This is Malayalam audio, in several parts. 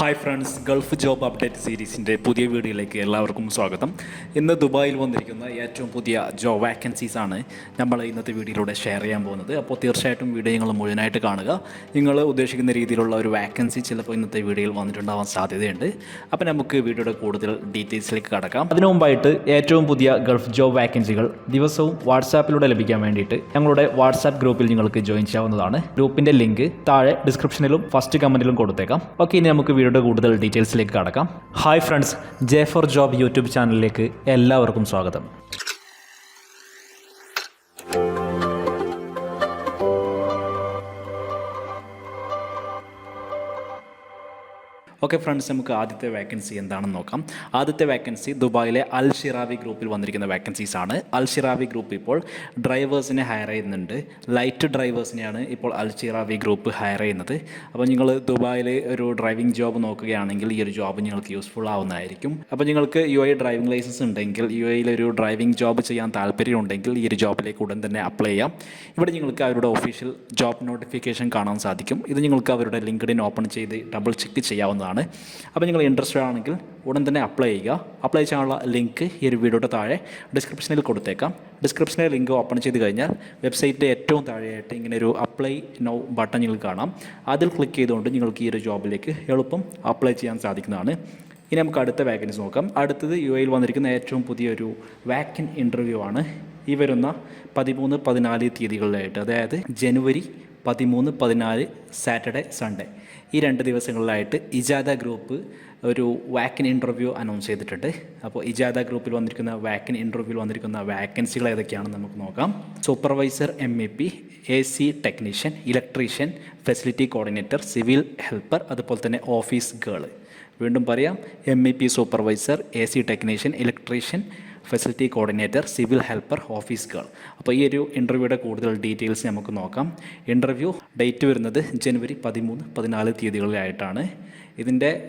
Hi friends Gulf job update സീരീസിന്റെ പുതിയ വീഡിയോയിലേക്ക് എല്ലാവർക്കും സ്വാഗതം. ഇന്ന് ദുബായിൽ വന്നിരിക്കുന്ന ഏറ്റവും പുതിയ ജോബ് വാക്കൻസീസ് ആണ് നമ്മൾ ഇന്നത്തെ വീഡിയോയിലൂടെ ഷെയർ ചെയ്യാൻ പോകുന്നത്. അപ്പോൾ തീർച്ചയായിട്ടും വീഡിയോ നിങ്ങൾ മുഴുവനായിട്ട് കാണുക. നിങ്ങൾ ഉദ്ദേശിക്കുന്ന രീതിയിലുള്ള ഒരു വാക്കൻസി ചിലപ്പോൾ ഇന്നത്തെ വീഡിയോയിൽ വന്നിട്ടുണ്ടാവാൻ സാധ്യതയുണ്ട്. അപ്പോൾ നമുക്ക് വീഡിയോയുടെ കൂടുതൽ ഡീറ്റെയിൽസിലേക്ക് കടക്കാം. അതിനു മുമ്പായിട്ട് ഏറ്റവും പുതിയ ഗൾഫ് ജോബ് വാക്കൻസികൾ ദിവസവും വാട്സാപ്പിലൂടെ ലഭിക്കാൻ വേണ്ടിയിട്ട് ഞങ്ങളുടെ വാട്സാപ്പ് ഗ്രൂപ്പിൽ നിങ്ങൾക്ക് ജോയിൻ ചെയ്യാവുന്നതാണ്. ഗ്രൂപ്പിന്റെ ലിങ്ക് താഴെ ഡിസ്ക്രിപ്ഷനിലും ഫസ്റ്റ് കമന്റിലും കൊടുത്തേക്കാം. ഓക്കെ ഇനി നമുക്ക് വീഡിയോയുടെ കൂടുതൽ ഡീറ്റെയിൽസിലേക്ക് കടക്കാം. Hi friends J for job YouTube ചാനലിലേക്ക് എല്ലാവർക്കും സ്വാഗതം. ഓക്കെ ഫ്രണ്ട്സ് നമുക്ക് ആദ്യത്തെ വേക്കൻസി എന്താണെന്ന് നോക്കാം. ആദ്യത്തെ വേക്കൻസി ദുബായിലെ അൽ ഷിറാവി ഗ്രൂപ്പിൽ വന്നിരിക്കുന്ന വേക്കൻസീസ് ആണ്. അൽ ഷിറാവി ഗ്രൂപ്പ് ഇപ്പോൾ ഡ്രൈവേഴ്സിനെ ഹയർ ചെയ്യുന്നുണ്ട്. ലൈറ്റ് ഡ്രൈവേഴ്സിനെയാണ് ഇപ്പോൾ അൽ ഷിറാവി ഗ്രൂപ്പ് ഹയർ ചെയ്യുന്നത്. അപ്പോൾ നിങ്ങൾ ദുബായിൽ ഒരു ഡ്രൈവിംഗ് ജോബ് നോക്കുകയാണെങ്കിൽ ഈ ഒരു ജോബ് നിങ്ങൾക്ക് യൂസ്ഫുൾ ആവുന്നതായിരിക്കും. അപ്പോൾ നിങ്ങൾക്ക് യു ഐ ഡ്രൈവിംഗ് ലൈസൻസ് ഉണ്ടെങ്കിൽ യു എയിൽ ഒരു ഡ്രൈവിംഗ് ജോബ് ചെയ്യാൻ താല്പര്യമുണ്ടെങ്കിൽ ഈ ഒരു ജോബിലേക്ക് ഉടൻ തന്നെ അപ്ലൈ ചെയ്യാം. ഇവിടെ നിങ്ങൾക്ക് അവരുടെ ഒഫീഷ്യൽ ജോബ് നോട്ടിഫിക്കേഷൻ കാണാൻ സാധിക്കും. ഇത് നിങ്ങൾക്ക് അവരുടെ ലിങ്ക്ഡിൻ ഓപ്പൺ ചെയ്ത് ഡബിൾ ചെക്ക് ചെയ്യാവുന്നതാണ്. അപ്പോൾ നിങ്ങൾ ഇൻട്രസ്റ്റഡ് ആണെങ്കിൽ ഉടൻ തന്നെ അപ്ലൈ ചെയ്യുക. അപ്ലൈ ചെയ്യാനുള്ള ലിങ്ക് ഈ ഒരു വീഡിയോയുടെ താഴെ ഡിസ്ക്രിപ്ഷനിൽ കൊടുത്തേക്കാം. ഡിസ്ക്രിപ്ഷനിൽ ലിങ്ക് ഓപ്പൺ ചെയ്ത് കഴിഞ്ഞാൽ വെബ്സൈറ്റിന്റെ ഏറ്റവും താഴെയായിട്ട് ഇങ്ങനെ ഒരു അപ്ലൈ നൗ ബട്ടൺ നിങ്ങൾ കാണാം. അതിൽ ക്ലിക്ക് ചെയ്തുകൊണ്ട് നിങ്ങൾക്ക് ഈ ഒരു ജോബിലേക്ക് എളുപ്പം അപ്ലൈ ചെയ്യാൻ സാധിക്കുന്നതാണ്. ഇനി നമുക്ക് അടുത്ത വാക്കൻസി നോക്കാം. അടുത്തത് യു എയിൽ വന്നിരിക്കുന്ന ഏറ്റവും പുതിയൊരു വാക്കൻ ഇന്റർവ്യൂ ആണ്. ഈ വരുന്ന പതിമൂന്ന് പതിനാല് തീയതികളിലായിട്ട് അതായത് ജനുവരി പതിമൂന്ന് പതിനാല് സാറ്റർഡേ സൺഡേ. ഈ രണ്ട് ദിവസങ്ങളിലായിട്ട് ഇജാദ ഗ്രൂപ്പ് ഒരു വാക്കിൻ ഇന്റർവ്യൂ അനൗൺസ് ചെയ്തിട്ടുണ്ട്. അപ്പോൾ ഇജാദ ഗ്രൂപ്പിൽ വന്നിരിക്കുന്ന വാക്കിൻ ഇന്റർവ്യൂവിൽ വന്നിരിക്കുന്ന വാക്കൻസികൾ ഏതൊക്കെയാണെന്ന് നമുക്ക് നോക്കാം. Supervisor M E P A C technician electrician facility coordinator civil helper അതുപോലെ തന്നെ ഓഫീസ് ഗേൾ വീണ്ടും പറയാം M E P supervisor A C technician electrician facility coordinator civil helper office girl അപ്പോൾ ഈ ഒരു ഇന്റർവ്യൂയുടെ കൂടുതൽ ഡീറ്റെയിൽസ് നമുക്ക് നോക്കാം. ഇന്റർവ്യൂ ഡേറ്റ് വരുന്നത് ജനുവരി പതിമൂന്ന് പതിനാല് തീയതികളിലായിട്ടാണ്. ഇതിന്റെ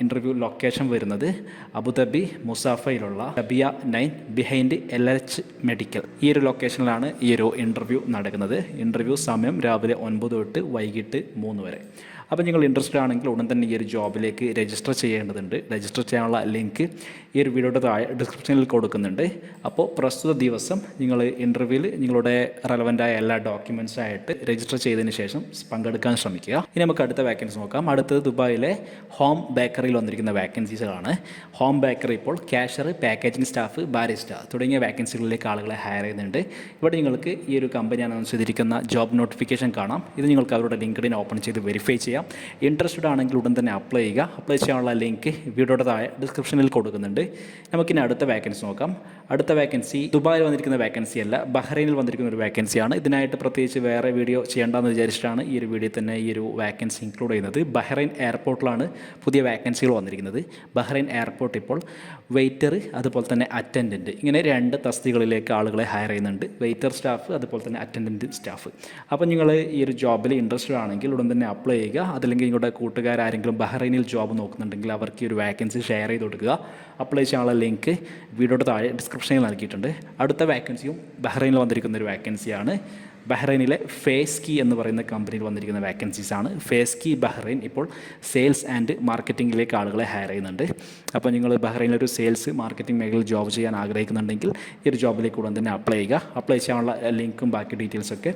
ഇന്റർവ്യൂ ലൊക്കേഷൻ വരുന്നത് അബുദാബി മുസാഫയിലുള്ള ഡബിയ nine behind L H medical ഈ ഒരു ലൊക്കേഷനിലാണ് ഈ ഒരു ഇന്റർവ്യൂ നടക്കുന്നത്. ഇന്റർവ്യൂ സമയം രാവിലെ ഒൻപത് തൊട്ട് വൈകിട്ട് മൂന്ന് വരെ. അപ്പോൾ നിങ്ങൾ ഇൻട്രസ്റ്റഡ് ആണെങ്കിൽ ഉടൻ തന്നെ ഈ ഒരു ജോബിലേക്ക് രജിസ്റ്റർ ചെയ്യേണ്ടതുണ്ട്. രജിസ്റ്റർ ചെയ്യാനുള്ള ലിങ്ക് ഈ ഒരു വീഡിയോയുടെ താഴെ ഡിസ്ക്രിപ്ഷനിൽ കൊടുക്കുന്നുണ്ട്. അപ്പോൾ പ്രസ്തുത ദിവസം നിങ്ങൾ ഇന്റർവ്യൂവിൽ നിങ്ങളുടെ റെലവന്റായ എല്ലാ ഡോക്യുമെൻസും ആയിട്ട് രജിസ്റ്റർ ചെയ്തതിന് ശേഷം പങ്കെടുക്കാൻ ശ്രമിക്കുക. ഇനി നമുക്ക് അടുത്ത വാക്കൻസി നോക്കാം. അടുത്തത് ദുബായിലെ ഹോം ബേക്കറിയിൽ വന്നിരിക്കുന്ന വാക്കൻസീസുകളാണ് ഹോം ബേക്കറി ഇപ്പോൾ ക്യാഷർ പാക്കേജിംഗ് സ്റ്റാഫ് ബാരിസ്റ്റ തുടങ്ങിയ വാക്കൻസികളിലേക്ക് ആളുകളെ ഹയർ ചെയ്യുന്നുണ്ട്. ഇവിടെ നിങ്ങൾക്ക് ഈ ഒരു കമ്പനി അനൗൺസ് ചെയ്തിരിക്കുന്ന ജോബ് നോട്ടിഫിക്കേഷൻ കാണാം. ഇത് നിങ്ങൾക്ക് അവരുടെ ലിങ്ക്ഡിൻ ഓപ്പൺ ചെയ്ത് വെരിഫൈ ചെയ്യാം. ഇൻട്രസ്റ്റഡ് ആണെങ്കിൽ ഉടൻ തന്നെ അപ്ലൈ ചെയ്യുക. അപ്ലൈ ചെയ്യാനുള്ള ലിങ്ക് വീഡിയോയുടെ താഴെ ഡിസ്ക്രിപ്ഷനിൽ കൊടുക്കുന്നുണ്ട്. നമുക്കിനി അടുത്ത വേക്കൻസി നോക്കാം. അടുത്ത വേക്കൻസി ദുബായിൽ വന്നിരിക്കുന്ന വേക്കൻസി അല്ല ബഹ്റൈനിൽ വന്നിരിക്കുന്ന ഒരു വേക്കൻസിയാണ് ഇതിനായിട്ട് പ്രത്യേകിച്ച് വേറെ വീഡിയോ ചെയ്യേണ്ടെന്ന് വിചാരിച്ചിട്ടാണ് ഈ ഒരു വീഡിയോ തന്നെ ഈ ഒരു വേക്കൻസി ഇൻക്ലൂഡ് ചെയ്യുന്നത്. ബഹ്റൈൻ എയർപോർട്ടിലാണ് പുതിയ വേക്കൻസികൾ വന്നിരിക്കുന്നത്. ബഹ്റൈൻ എയർപോർട്ട് ഇപ്പോൾ വെയിറ്റർ അതുപോലെ തന്നെ അറ്റൻഡന്റ് ഇങ്ങനെ രണ്ട് തസ്തികളിലേക്ക് ആളുകളെ ഹയർ ചെയ്യുന്നുണ്ട്. വെയിറ്റർ സ്റ്റാഫ് അതുപോലെ തന്നെ അറ്റൻഡന്റ് സ്റ്റാഫ് അപ്പോൾ നിങ്ങൾ ഈ ഒരു ജോബിൽ ഇൻട്രസ്റ്റഡ് ആണെങ്കിൽ ഉടൻ തന്നെ അപ്ലൈ ചെയ്യുക. അതല്ലെങ്കിൽ നിങ്ങളുടെ കൂട്ടുകാരാരെങ്കിലും ബഹ്റൈനിൽ ജോബ് നോക്കുന്നുണ്ടെങ്കിൽ അവർക്ക് ഒരു വാക്കൻസി ഷെയർ ചെയ്ത് കൊടുക്കുക. അപ്ലൈ ചെയ്യാനുള്ള ലിങ്ക് വീഡിയോയുടെ താഴെ ഡിസ്ക്രിപ്ഷനിൽ നൽകിയിട്ടുണ്ട്. അടുത്ത വാക്കൻസിയും ബഹ്റൈനിൽ വന്നിരിക്കുന്ന ഒരു വാക്കൻസിയാണ് ബഹ്റൈനിലെ ഫേസ്കി എന്ന് പറയുന്ന കമ്പനിയിൽ വന്നിരിക്കുന്ന വാക്കൻസീസ് ആണ്. ഫേസ്കി ബഹ്റൈൻ ഇപ്പോൾ സെയിൽസ് ആൻഡ് മാർക്കറ്റിംഗിലേക്ക് ആളുകളെ ഹയർ ചെയ്യുന്നുണ്ട്. അപ്പോൾ നിങ്ങൾ ബഹ്റൈനിലൊരു സെയിൽസ് മാർക്കറ്റിംഗ് മേഖലയിൽ ജോബ് ചെയ്യാൻ ആഗ്രഹിക്കുന്നുണ്ടെങ്കിൽ ഈ ഒരു ജോബിലേക്ക് ഉടൻ തന്നെ അപ്ലൈ ചെയ്യുക. അപ്ലൈ ചെയ്യാനുള്ള ലിങ്കും ബാക്കി ഡീറ്റെയിൽസൊക്കെ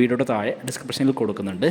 വീഡിയോയുടെ താഴെ ഡിസ്ക്രിപ്ഷനിൽ കൊടുക്കുന്നുണ്ട്.